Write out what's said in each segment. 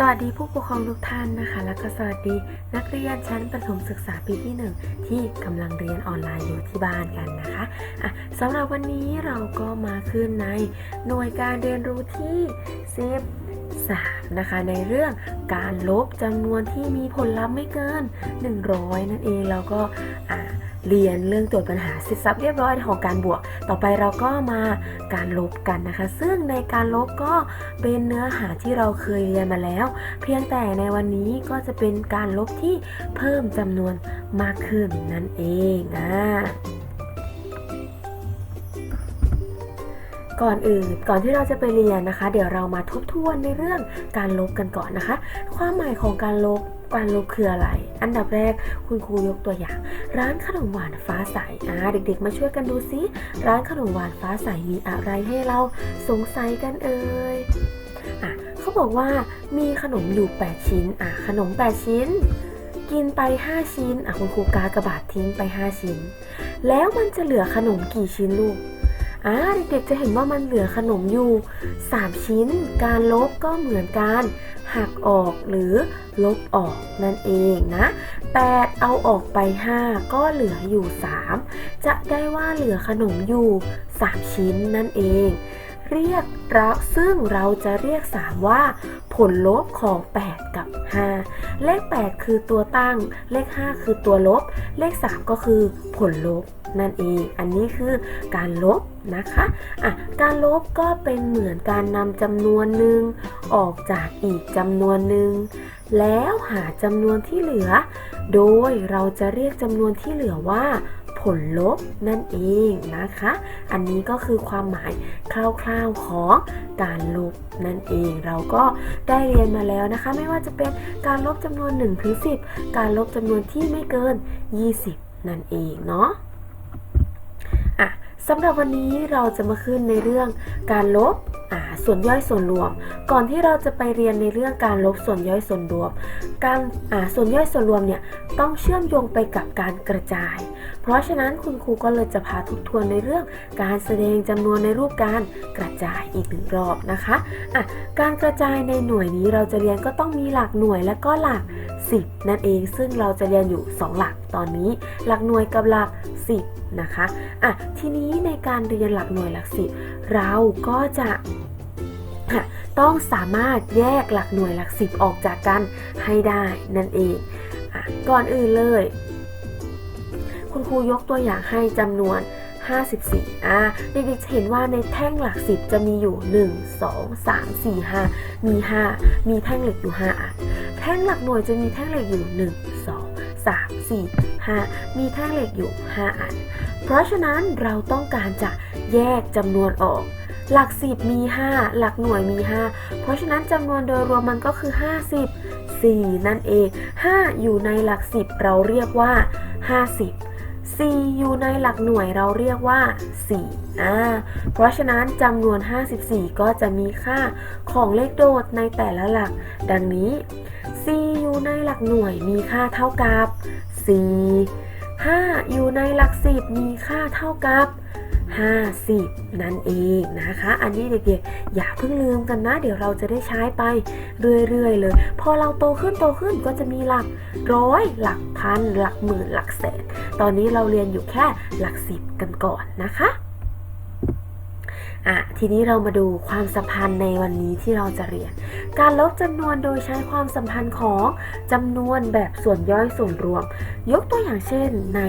สวัสดีผู้ปกครองทุกท่านนะคะ และก็สวัสดีนักเรียนชั้นประถมศึกษาปีที่หนึ่งที่กำลังเรียนออนไลน์อยู่ที่บ้านกันนะคะะสำหรับวันนี้เราก็มาขึ้นในหน่วยการเรียนรู้ที่ 3. นะคะในเรื่องการลบจำนวนที่มีผลลัพธ์ไม่เกิน 100 นั่นเองแล้วก็เรียนเรื่องตรวจปัญหาสิทธิทรัพย์เรียบร้อยของการบวก ต่อไปเราก็มาการลบกันนะคะ ซึ่งในการลบก็เป็นเนื้อหาที่เราเคยเรียนมาแล้ว เพียงแต่ในวันนี้ก็จะเป็นการลบที่เพิ่มจำนวนมากขึ้นนั่นเองอ่า ก่อนอื่นก่อนที่เราจะไปเรียนนะคะ เดี๋ยวเรามาทบทวนในเรื่องการลบกันก่อนนะคะ ความหมายของการลบการลบคืออะไร อันดับแรกคุณครูยกตัวอย่าง ร้านขนมหวานฟ้าใสอ่าเด็กๆ มาช่วยกันดูซิร้านขนมหวานฟ้าใสมีอะไรให้เราสงสัยกันเอ่ยอะเขาบอกว่ามีขนมอยู่ 8 ชิ้นอะขนม 8 ชิ้น กินไป 5 ชิ้นอะคุณครูกากระบาดทิ้งไป 5 ชิ้น แล้วมันจะเหลือขนมกี่ชิ้นลูก อ่าเด็กๆจะเห็นว่ามันเหลือขนมอยู่ 3 ชิ้น การลบก็เหมือนการหักออกหรือลบออกนั่นเองนะ 8 เอาออกไป 5 ก็เหลืออยู่ 3 จะได้ว่าเหลือขนมอยู่ 3 ชิ้นนั่นเอง เรียกเราซึ่งเราจะเรียก 3 ว่า ผลลบของ 8 กับ 5 เลข 8 คือตัวตั้ง เลข 5 คือตัวลบ เลข 3 ก็คือผลลบนั่นเอง อันนี้คือการลบนะคะอะการลบก็เป็นเหมือนการนำจำนวนหนึ่งออกจากอีกจำนวนหนึ่งแล้วหาจำนวนที่เหลือ โดยเราจะเรียกจำนวนที่เหลือว่า ลลบนั่นเองนะคะ อันนี้ก็คือความหมายคร่าวๆของการลบนั่นเองเราก็ได้เรียนมาแล้วนะคะ ไม่ว่าจะเป็นการลบจำนวน1ถึง10 การลบจำนวนที่ไม่เกิน 20 นั่นเองเนาะอะ สำหรับวันนี้เราจะมาขึ้นในเรื่องการลบส่วนย่อยส่วนรวม ก่อนที่เราจะไปเรียนในเรื่องการลบส่วนย่อยส่วนรวม การส่วนย่อยส่วนรวมเนี่ยต้องเชื่อมโยงไปกับการกระจาย เพราะฉะนั้นคุณครูก็เลยจะพาทบทวนในเรื่อง การแสดงจำนวนในรูปการกระจายอีกหนึ่งรอบนะคะะการกระจายในหน่วยนี้เราจะเรียนก็ต้องมีหลักหน่วยและก็หลัก 10 นั่นเองซึ่งเราจะเรียนอยู่ 2 หลักตอนนี้ หลักหน่วยกับหลัก 10 นะคะอะทีนี้ในการเรียนหลักหน่วยหลัก 10 เราก็จะต้องสามารถแยกหลักหน่วยหลัก 10 ออกจากกันให้ได้นั่นเองอะก่อนอื่นเลย คุณครูยกตัวอย่างให้จำนวน54อ่าเด็กๆจะเห็นว่าในแท่งหลัก 10 จะมีอยู่ 1 2 3 4 5 มี 5 มีแท่งเหล็กอยู่ 5 อัน ท่งหลักหน่วยจะมีแท่งเหล็กอยู่ 1 2 3 4 5 มีแท่งเหล็กอยู่ 5 อัน เพราะฉะนั้นเราต้องการจะแยกจำนวนออก หลัก 10 มี 5 หลักหน่วยมี 5 เพราะฉะนั้นจำนวนโดยรวมมันก็คือ 50 4 นั่นเอง 5 อยู่ในหลัก 10 เราเรียกว่า 50 4 อยู่ในหลักหน่วยเราเรียกว่า 4 อ่า เพราะฉะนั้นจำนวน 54 ก็จะมีค่าของเลขโดดในแต่ละหลัก ดังนี้ อยู่ในหลักหน่วยมีค่าเท่ากับ 4 5 อยู่ในหลัก10มีค่าเท่ากับ 50 นั่นเองนะคะ อันนี้เด็กๆอย่าเพิ่งลืมกันนะ เดี๋ยวเราจะได้ใช้ไปเรื่อยๆเลย พอเราโตขึ้นโตขึ้นก็จะมีหลักร้อยหลักพัน หลักหมื่นหลักแสน ตอนนี้เราเรียนอยู่แค่หลักสิบกันก่อนนะคะ อะทีนี้เรามาดูความสัมพันธ์ในวันนี้ที่เราจะเรียน การลบจำนวนโดยใช้ความสัมพันธ์ของจำนวนแบบส่วนย่อยส่วนรวม ยกตัวอย่างเช่นใน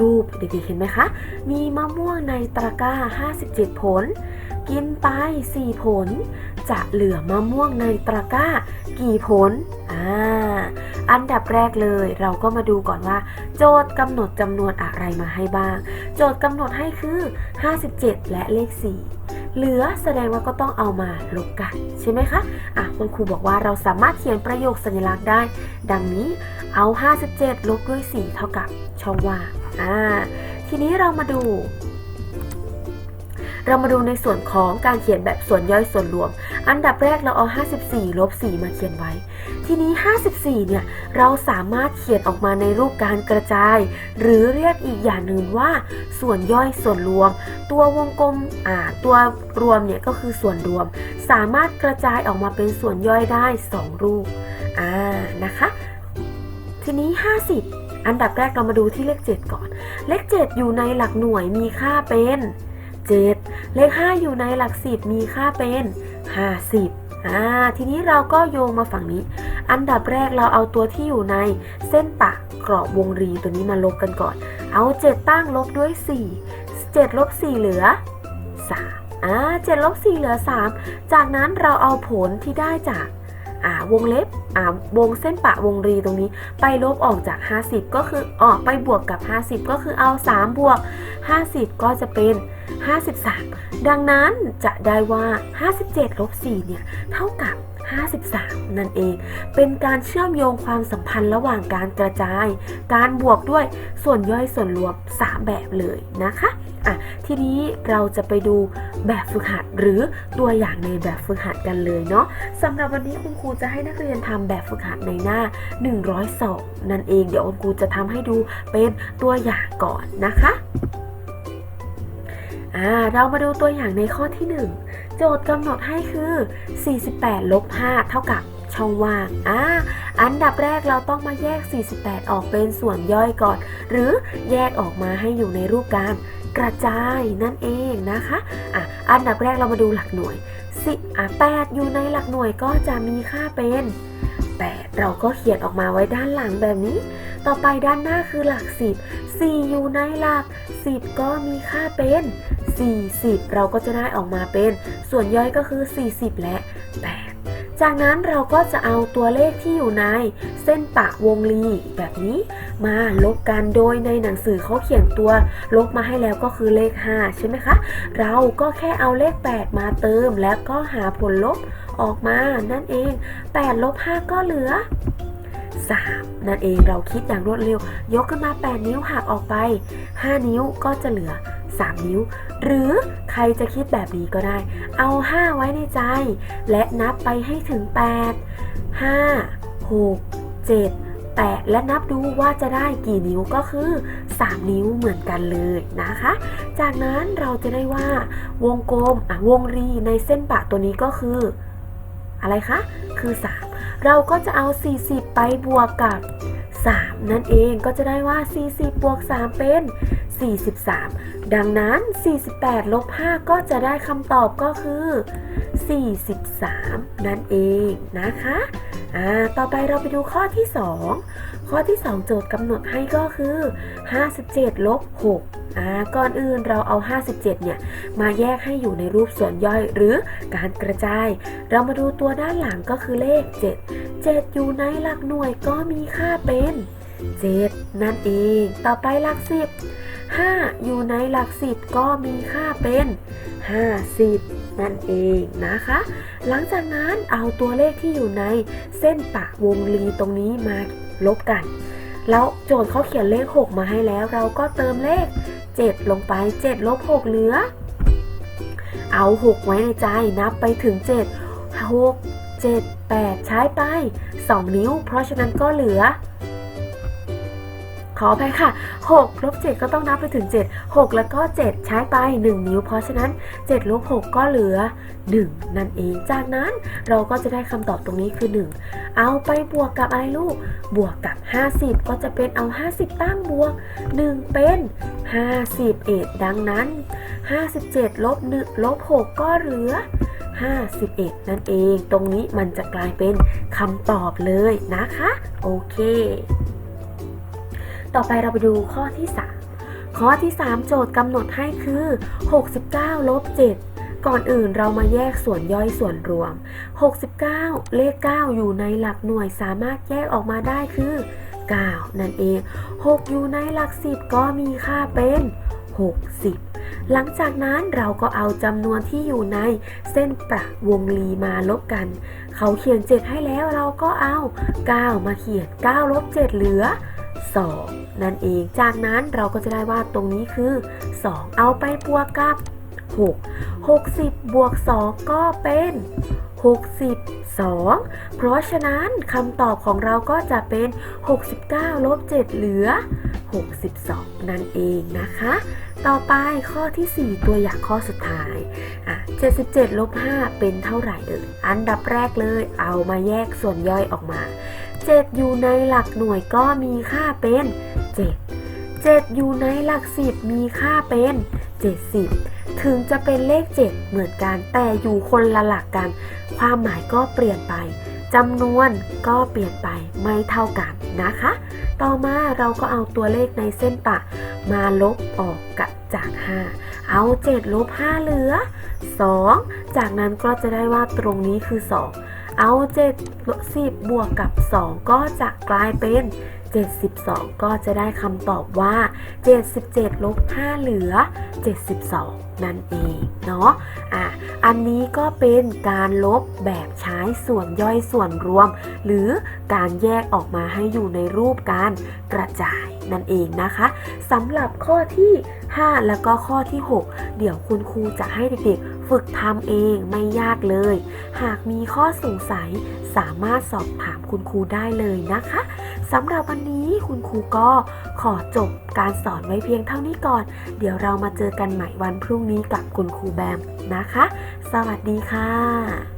รูปเด็กๆเห็นไหมคะ มีมะม่วงในตะกร้า 57 ผล กินไป 4 ผล จะเหลือมะม่วงในตะกร้า กี่ผล อ่า อันดับแรกเลยเราก็มาดูก่อนว่า โจทย์กำหนดจำนวนอะไรมาให้บ้าง โจทย์กำหนดให้คือ 57 และเลข 4 เหลือแสดงว่าก็ต้องเอามาลบกันใช่ไหมคะอะคุณครูบอกว่าเราสามารถเขียนประโยคสัญลักษณ์ได้ ดังนี้เอา 57 ลบด้วย 4 เท่ากับช่องว่างอ่าทีนี้เรามาดู เรามาดูในส่วนของการเขียนแบบส่วนย่อยส่วนรวม อันดับแรกเราเอา 54 ลบ 4 มาเขียนไว้ ทีนี้ 54 เนี่ย เราสามารถเขียนออกมาในรูปการกระจาย หรือเรียกอีกอย่างหนึ่งว่า ส่วนย่อยส่วนรวม ตัววงกลมอ่าตัวรวมเนี่ยก็คือส่วนรวม สามารถกระจายออกมาเป็นส่วนย่อยได้ 2 รูปอ่านะคะ ทีนี้ 50อันดับแรกเรามาดูที่เลข 7 ก่อน เลข 7 อยู่ในหลักหน่วยมีค่าเป็น 7 เลข 5 อยู่ในหลัก10มีค่าเป็น 50อ่าทีนี้เราก็โยงมาฝั่งนี้ อันดับแรกเราเอาตัวที่อยู่ในเส้นปะกรอบวงรีตัวนี้มาลบกันก่อน เอา 7 ตั้งลบด้วย 4 7ลบ4เหลือ 3 อ่า7ลบ4เหลือ 3 จากนั้นเราเอาผลที่ได้จากอ่าวงเล็บอ่าวงเส้นปะวงรีตรงนี้ ไปลบออกจาก 50 ก็คือออกไปบวกกับ 50 ก็คือเอา 3 บวก 50 ก็จะเป็น 53 ดังนั้นจะได้ว่า 57ลบ4เนี่ยเท่ากับ 53 นั่นเอง เป็นการเชื่อมโยงความสัมพันธ์ระหว่างการกระจาย การบวกด้วยส่วนย่อยส่วนรวม 3 แบบเลยนะคะอะทีนี้เราจะไปดูแบบฝึกหัดหรือตัวอย่างในแบบฝึกหัดกันเลยเนาะสำหรับวันนี้คุณครูจะให้นักเรียนทำแบบฝึกหัดในหน้า 102 นั่นเอง เดี๋ยวคุณครูจะทำให้ดูเป็นตัวอย่างก่อนนะคะ อ่าเรามาดูตัวอย่างในข้อที่ 1 โจทย์กำหนดให้คือ 48 ลบ 5 เท่ากับช่องว่างอ่าอันดับแรกเราต้องมาแยก 48 ออกเป็นส่วนย่อยก่อน หรือแยกออกมาให้อยู่ในรูปการกระจายนั่นเองนะคะอะอันดับแรกเรามาดูหลักหน่วยสิอะ8อยู่ในหลักหน่วยก็จะมีค่าเป็น 8 เราก็เขียนออกมาไว้ด้านหลังแบบนี้ ต่อไปด้านหน้าคือหลัก 10 4 อยู่ในหลัก 10 ก็มีค่าเป็น 40 เราก็จะได้ออกมาเป็นส่วนย่อยก็คือ 40 และ 8 จากนั้นเราก็จะเอาตัวเลขที่อยู่ในเส้นปะวงรีแบบนี้มาลบกันโดยในหนังสือเขาเขียนตัวลบมาให้แล้วก็คือเลข 5 ใช่ไหมคะ เราก็แค่เอาเลข 8 มาเติม แล้วก็หาผลลบออกมานั่นเอง 8 ลบ 5 ก็เหลือ3นั่นเองเราคิดอย่างรวดเร็ว ยกขึ้นมา 8 นิ้วหักออกไป 5 นิ้วก็จะเหลือ 3 นิ้ว หรือใครจะคิดแบบนี้ก็ได้ เอา 5 ไว้ในใจ และนับไปให้ถึง 8 5 6 7 8 และนับดูว่าจะได้กี่นิ้วก็คือ 3 นิ้วเหมือนกันเลยนะคะ จากนั้นเราจะได้ว่าวงกลมอะวงรีในเส้นปะตัวนี้ก็คือ อะไรคะ คือ 3 เราก็จะเอา 40 ไปบวกกับ 3 นั่นเองก็จะได้ว่า 40 บวก 3 เป็น 43 ดังนั้น 48 ลบ 5 ก็จะได้คำตอบก็คือ 43 นั่นเองนะคะ อ่า ต่อไปเราไปดูข้อที่ 2 ข้อที่ 2 โจทย์กำหนดให้ก็คือ 57ลบ6อ่า ก่อนอื่นเราเอา 57 เนี่ย มาแยกให้อยู่ในรูปส่วนย่อยหรือการกระจาย เรามาดูตัวด้านหลังก็คือเลข 7 7 อยู่ในหลักหน่วยก็มีค่าเป็น 7 นั่นเอง ต่อไปหลัก 10 5 อยู่ในหลัก10ก็มีค่าเป็น 50 นั่นเองนะคะ หลังจากนั้นเอาตัวเลขที่อยู่ในเส้นปะวงรีตรงนี้มาลบกัน แล้วโจทย์เขาเขียนเลข 6 มาให้แล้ว เราก็เติมเลข 7 ลงไป 7 ลบ 6 เหลือ เอา 6 ไว้ในใจนับไปถึง 7 6 7 8 ใช้ไป 2 นิ้ว เพราะฉะนั้นก็เหลือ ขออภัยค่ะ6ลบ7ก็ต้องนับไปถึง 7 6 แล้วก็ 7 ใช้ไป 1 นิ้ว เพราะฉะนั้น7ลบ6ก็เหลือ 1 นั่นเอง จากนั้นเราก็จะได้คำตอบตรงนี้คือ 1 เอาไปบวกกับอะไรลูก บวกกับ 50 ก็จะเป็นเอา 50 ตั้งบวก 1 เป็น 51 ดังนั้น 57ลบ1ลบ6ก็เหลือ51 นั่นเอง ตรงนี้มันจะกลายเป็นคำตอบเลยนะคะ โอเค ต่อไปเราไปดูข้อที่ 3 ข้อที่ 3 โจทย์กำหนดให้คือ 69ลบ7ก่อนอื่นเรามาแยกส่วนย่อยส่วนรวม 69 เลข 9 อยู่ในหลักหน่วยสามารถแยกออกมาได้คือ 9 นั่นเอง 6 อยู่ในหลัก 10 ก็มีค่าเป็น 60หลังจากนั้นเราก็เอาจำนวนที่อยู่ในเส้นประวงรีมาลบกัน เขาเขียน 7 ให้แล้วเราก็เอา 9 มาเขียน9ลบ7เหลือ 2 นั่นเอง จากนั้นเราก็จะได้ว่าตรงนี้คือ 2 เอาไปบวกกับ 6 60 บวก 2 ก็เป็น 62 เพราะฉะนั้นคำตอบของเราก็จะเป็น 69ลบ7เหลือ 62 นั่นเองนะคะ ต่อไปข้อทีสี่4 ตัวอย่างข้อสุดท้ายอะ77ลบ5เป็นเท่าไหร่เอ่ยอันดับแรกเลยเอามาแยกส่วนย่อยออกมา 7 อยู่ในหลักหน่วยก็มีค่าเป็น 7 7 อยู่ในหลัก10มีค่าเป็น 70 ถึงจะเป็นเลข 7 เหมือนกันแต่อยู่คนละหลักกัน ความหมายก็เปลี่ยนไปจำนวนก็เปลี่ยนไปไม่เท่ากันนะคะ ต่อมาเราก็เอาตัวเลขในเส้นปะ มาลบออกกับจาก 5 เอา 7 ลบ 5 เหลือ 2 จากนั้นก็จะได้ว่าตรงนี้คือ 2 เอา7 10บวกกับ 2 ก็จะกลายเป็น72 ก็จะได้คำตอบว่า 77ลบ5เหลือ 72 นั่นเองเนาะอะอันนี้ก็เป็นการลบแบบใช้ส่วนย่อยส่วนรวม หรือการแยกออกมาให้อยู่ในรูปการกระจายนั่นเองนะคะสำหรับข้อที่ 5 แล้วก็ข้อที่ 6 เดี๋ยวคุณครูจะให้เด็กๆ ฝึกทำเองไม่ยากเลย หากมีข้อสงสัยสามารถสอบถามคุณครูได้เลยนะคะสำหรับวันนี้คุณครูก็ขอจบการสอนไว้เพียงเท่านี้ก่อน เดี๋ยวเรามาเจอกันใหม่วันพรุ่งนี้กับคุณครูแบมนะคะ สวัสดีค่ะ